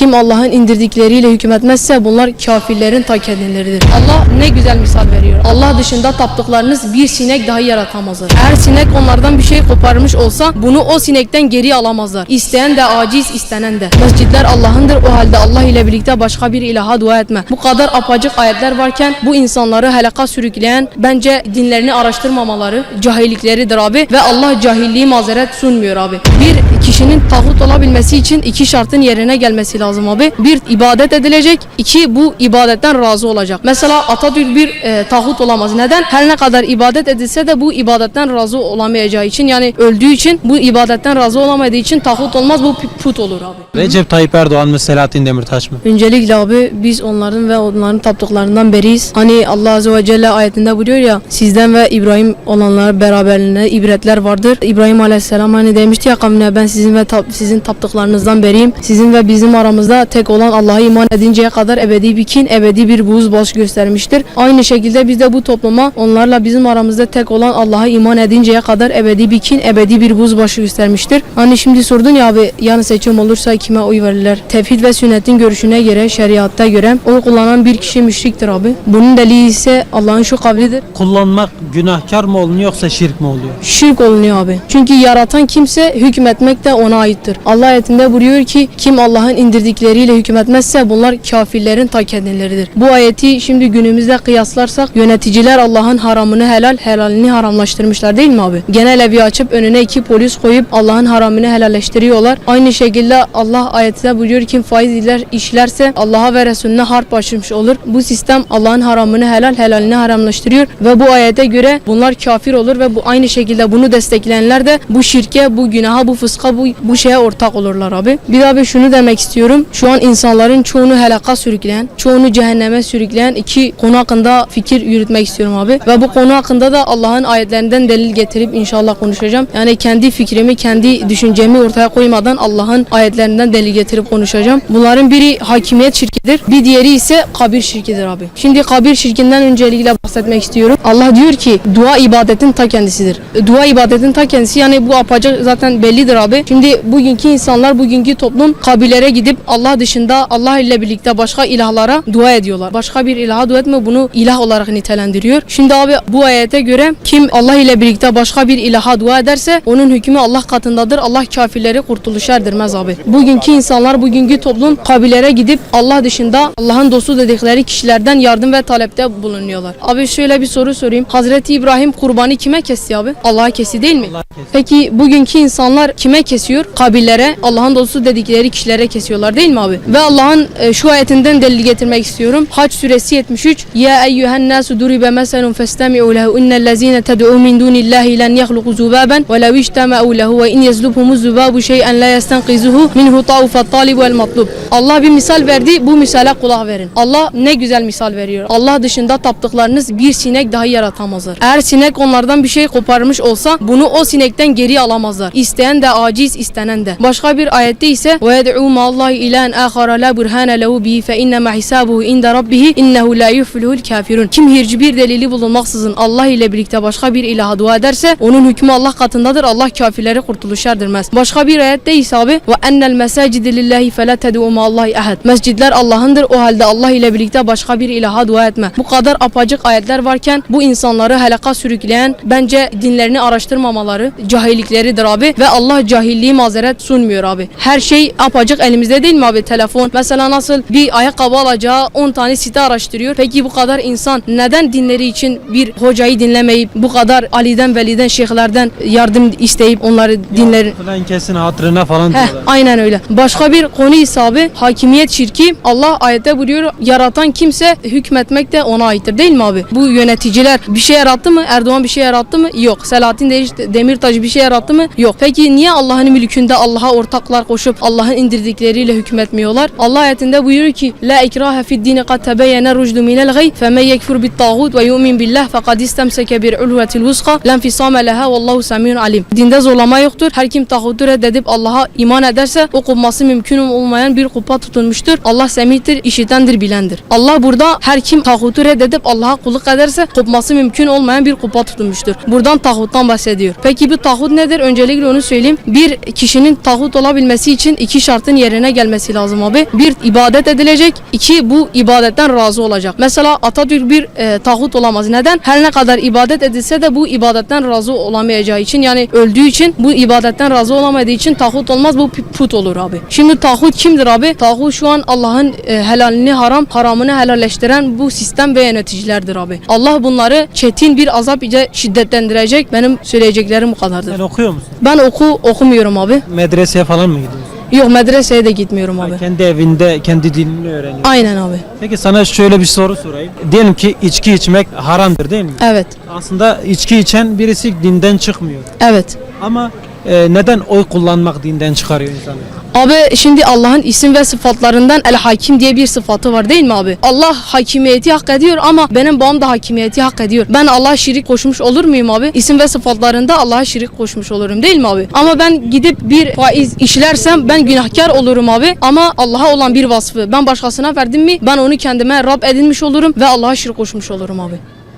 Kim Allah'ın indirdikleriyle hükmetmezse bunlar kafirlerin ta kendileridir. Allah ne güzel misal veriyor. Allah dışında taptıklarınız bir sinek dahi yaratamazlar. Eğer sinek onlardan bir şey koparmış olsa bunu o sinekten geri alamazlar. İsteyen de aciz, istenen de. Mescitler Allah'ındır. O halde Allah ile birlikte başka bir ilaha dua etme. Bu kadar apacık ayetler varken bu insanları helaka sürükleyen bence dinlerini araştırmamaları cahillikleridir abi ve Allah cahilliği mazeret sunmuyor abi. Bir kişinin tağut olabilmesi için iki şartın yerine gelmesi lazım abi. Bir ibadet edilecek, iki bu ibadetten razı olacak. Mesela Atatürk bir e, tağut olamaz. Neden? Her ne kadar ibadet edilse de bu ibadetten razı olamayacağı için yani öldüğü için bu ibadetten razı olamadığı için tağut olmaz bu put olur abi. Recep Tayyip Erdoğan mı Selahattin Demirtaş mı? Öncelikle abi biz onların ve onların taptıklarından beriyiz. Hani Allah Azze ve Celle ayetinde buyuruyor ya sizden ve İbrahim olanlar beraberliğine ibretler vardır. İbrahim Aleyhisselam hani demişti ya kavmine ben sizin ve tap- sizin taptıklarınızdan beriyim. Sizin ve bizim aramızda tek olan Allah'a iman edinceye kadar ebedi bir kin, ebedi bir buğuz baş göstermiştir. Aynı şekilde biz de bu topluma onlarla bizim aramızda tek olan Allah'a iman edinceye kadar ebedi bir kin, ebedi bir buz başı göstermiştir. Hani şimdi sordun ya abi yarın seçim olursa kime oy verirler? Tevhid ve sünnetin görüşüne göre, şeriatta göre oy kullanan bir kişi müşriktir abi. Bunun delili ise Allah'ın şu kavlidir. Kullanmak günahkar mı olunuyor yoksa şirk mi oluyor? Şirk olunuyor abi. Çünkü yaratan kimse hükmetmek de ona aittir. Allah ayetinde buyuruyor ki kim Allah'ın indirdikleriyle hükmetmezse bunlar kafirlerin ta kendileridir. Bu ayeti şimdi günümüzde kıyaslarsak yöneticiler Allah'ın haramını helal, helalini haramlaştırmışlar değil mi abi? Genel evi açıp önüne iki polis koyup Allah'ın haramını helalleştiriyorlar. Aynı şekilde Allah ayetinde buyuruyor kim faiz iler, işlerse Allah'a ve Resulüne harp açmış olur. Bu sistem Allah'ın haramını helal, helalini haramlaştırıyor ve bu ayete göre bunlar kafir olur ve bu aynı şekilde bunu destekleyenler de bu şirke, bu günaha, bu fıska, bu, bu şeye ortak olurlar abi. Bir daha bir şunu demek istiyorum. Şu an insanların çoğunu helaka sürükleyen, çoğunu cehenneme sürükleyen iki konu hakkında fikir yürütmek istiyorum abi. Ve bu konu hakkında da Allah'ın ayetlerinden delil getirip inşallah konuşacağım. Yani kendi fikrimi, kendi düşüncemi ortaya koymadan Allah'ın ayetlerinden delil getirip konuşacağım. Bunların biri hakimiyet şirkidir. Bir diğeri ise kabir şirkidir abi. Şimdi kabir şirkinden öncelikle bahsetmek istiyorum. Allah diyor ki dua ibadetin ta kendisidir. Dua ibadetin ta kendisi yani bu apacık zaten bellidir abi. Şimdi bugünkü insanlar, bugünkü toplum kabirlere gidip Allah dışında Allah ile birlikte başka ilahlara dua ediyorlar. Başka bir ilaha dua etme bunu ilah olarak nitelendiriyor. Şimdi abi bu ayete göre kim Allah ile birlikte başka bir ilaha dua ederse onun hükmü Allah katındadır. Allah kafirleri kurtuluşa erdirmez abi. Bugünkü insanlar, bugünkü toplum kabirlere gidip Allah dışında Allah'ın dostu dedikleri kişilerden yardım ve talepte bulunuyorlar. Abi şöyle bir soru sorayım. Hazreti İbrahim kurbanı kime kesti abi? Allah'a kesti değil mi? Peki bugünkü insanlar kime kesiyor? Kabirlere, Allah'ın dostu dedikleri kişilere kesiyorlar değil mi abi? Ve Allah'ın e, şu ayetinden delil getirmek istiyorum. Hac suresi 73. Ya eyyühen nasu duribe meselun festemi'u lehu innellezine ted'u min dunillahi len yahluku zubaben ve lev iştema'u lehu ve in yezlubhumu zubabu şey'en la yestenqizuhu minhu tavfet talib vel matlub. Allah bir misal verdi. Bu misale kulak verin. Allah ne güzel misal veriyor. Allah dışında taptıklarınız bir sinek dahi yaratamazlar. Eğer sinek onlardan bir şey koparmış olsa bunu o sinekten geri alamazlar. İsteyen de aciz, istenen de. Başka bir ayette ise ve yed'u ma'allahi ilahen ahara la burhane lehu bihi fe innema hisabuhu inde rabbihi innehu la yuflihul kafirun. Kim hiçbir delili bulunmaksızın Allah ile birlikte başka bir ilaha dua ederse onun hükmü Allah katındadır. Allah kafirleri kurtuluşa erdirmez. Başka bir ayette ise abi ve ennel mesacide lillahi fe la ted'u ma'allahi ahad. Mescidler Allah'ındır. O halde Allah ile birlikte başka bir ilaha dua etme. Bu kadar apacık ayetler varken bu insanları helaka sürükleyen bence dinlerini araştırmamaları cahillikleridir abi ve Allah cahilliği mazeret sunmuyor abi. Her şey apacık elimizde değil mi abi telefon? Mesela nasıl bir ayakkabı alacağı 10 tane site araştırıyor. Peki bu kadar insan neden dinleri için bir hocayı dinlemeyip bu kadar Ali'den, Veli'den, şeyhlerden yardım isteyip onları dinlerin Falan kesin hatırına falan Heh, diyorlar. aynen öyle. Başka bir konu ise abi hakimiyet şirki. Allah ayette buyuruyor yaratan kimse hükmetmek de ona aittir değil mi abi? Bu yöneticiler bir şey yarattı mı? Erdoğan bir şey yarattı mı? Yok. Selahattin Demirtaş bir şey yarattı mı? Yok. Peki niye Allah'ın mülkünde Allah'a ortaklar koşup Allah'ın indirdikleriyle hükmetmiyorlar? Allah ayetinde buyuruyor ki La ikrahe fid dini kad tebeyyene rucdu minel gay femen yekfur bit tağut ve yu'min billah fekad istemseke bir ulvetil vuska lenfisame leha vallahu semiyun alim. Dinde zorlama yoktur. Her kim tağutu reddedip Allah'a iman ederse o kopması mümkün olmayan bir kupa tutunmuştur. Allah semihtir, işitendir, bilendir. Allah burada her kim tağutu reddedip Allah'a kulluk ederse kopması mümkün olmayan bir kupa tutulmuştur. Buradan tağuttan bahsediyor. Peki bu tağut nedir? Öncelikle onu söyleyeyim. Bir kişinin tağut olabilmesi için iki şartın yerine gelmesi gelmesi lazım abi. Bir ibadet edilecek. iki bu ibadetten razı olacak. Mesela Atatürk bir e, tağut olamaz. Neden? Her ne kadar ibadet edilse de bu ibadetten razı olamayacağı için yani öldüğü için bu ibadetten razı olamadığı için tağut olmaz bu put olur abi. Şimdi tağut kimdir abi? Tağut şu an Allah'ın e, helalini haram, haramını helalleştiren bu sistem ve yöneticilerdir abi. Allah bunları çetin bir azap ile şiddetlendirecek. Benim söyleyeceklerim bu kadardır. Sen okuyor musun? Ben oku okumuyorum abi. Medreseye falan mı gidiyorsun? Yok medreseye de gitmiyorum abi. Kendi evinde kendi dilini öğreniyorsun. Aynen abi. Peki sana şöyle bir soru sorayım. Diyelim ki içki içmek haramdır değil mi? Evet. Aslında içki içen birisi dinden çıkmıyor. Evet. Ama e, neden oy kullanmak dinden çıkarıyor insanı? Abi şimdi Allah'ın isim ve sıfatlarından El Hakim diye bir sıfatı var değil mi abi? Allah hakimiyeti hak ediyor ama benim babam da hakimiyeti hak ediyor. Ben Allah'a şirik koşmuş olur muyum abi? İsim ve sıfatlarında Allah'a şirik koşmuş olurum değil mi abi? Ama ben gidip bir faiz işlersem ben günahkar olurum abi. Ama Allah'a olan bir vasfı ben başkasına verdim mi ben onu kendime Rab edinmiş olurum ve Allah'a şirik koşmuş olurum abi.